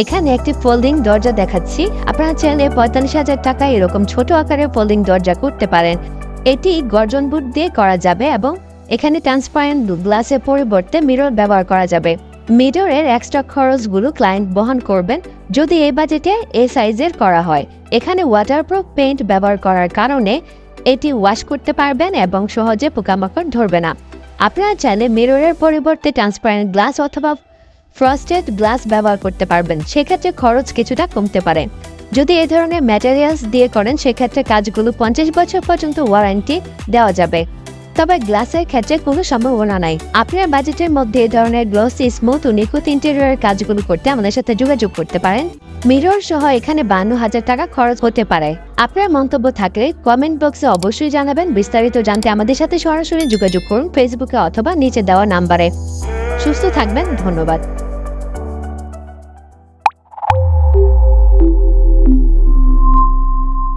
এখানে একটি ফোল্ডিং দরজা দেখাচ্ছি। আপনারা চাইলে পঁয়তাল্লিশ হাজার টাকা এরকম ছোট আকারের ফোল্ডিং দরজা করতে পারেন। এটি গর্জন বুট দিয়ে করা যাবে এবং এখানে ট্রান্সপারেন্ট গ্লাসের পরিবর্তে মিরর ব্যবহার করা যাবে। মিররের এক্সট্রা খরচগুলো ক্লায়েন্ট বহন করবেন যদি এই বাজেটে এ সাইজের করা হয়। এখানে ওয়াটারপ্রুফ পেইন্ট ব্যবহার করার কারণে এটি ওয়াশ করতে পারবেন এবং সহজে পোকামাকড় ধরবে না। আপনারা চাইলে মিররের পরিবর্তে ট্রান্সপারেন্ট গ্লাস অথবা ফ্রস্টেড গ্লাস ব্যবহার করতে পারবেন, সেক্ষেত্রে খরচ কিছুটা কমতে পারে। যদি এ ধরনের ম্যাটেরিয়ালস দিয়ে করেন, সেক্ষেত্রে কাজগুলো পঞ্চাশ বছর পর্যন্ত ওয়ারেন্টি দেওয়া যাবে। তবে গ্লাসের ক্ষেত্রে কোনো সম্ভাবনা নাই। আপনার বাজেটের মধ্যে এ ধরনের গ্লসি স্মুথ ও নিখুঁত ইন্টেরিয়রের কাজগুলো করতে আমাদের সাথে যোগাযোগ করতে পারেন। মিরর সহ এখানে বান্ন হাজার টাকা খরচ হতে পারে। আপনার মন্তব্য থাকলে কমেন্ট বক্সে অবশ্যই জানাবেন। বিস্তারিত জানতে আমাদের সাথে সরাসরি যোগাযোগ করুন ফেসবুকে অথবা নিচে দেওয়া নাম্বারে। সুস্থ থাকবেন, ধন্যবাদ।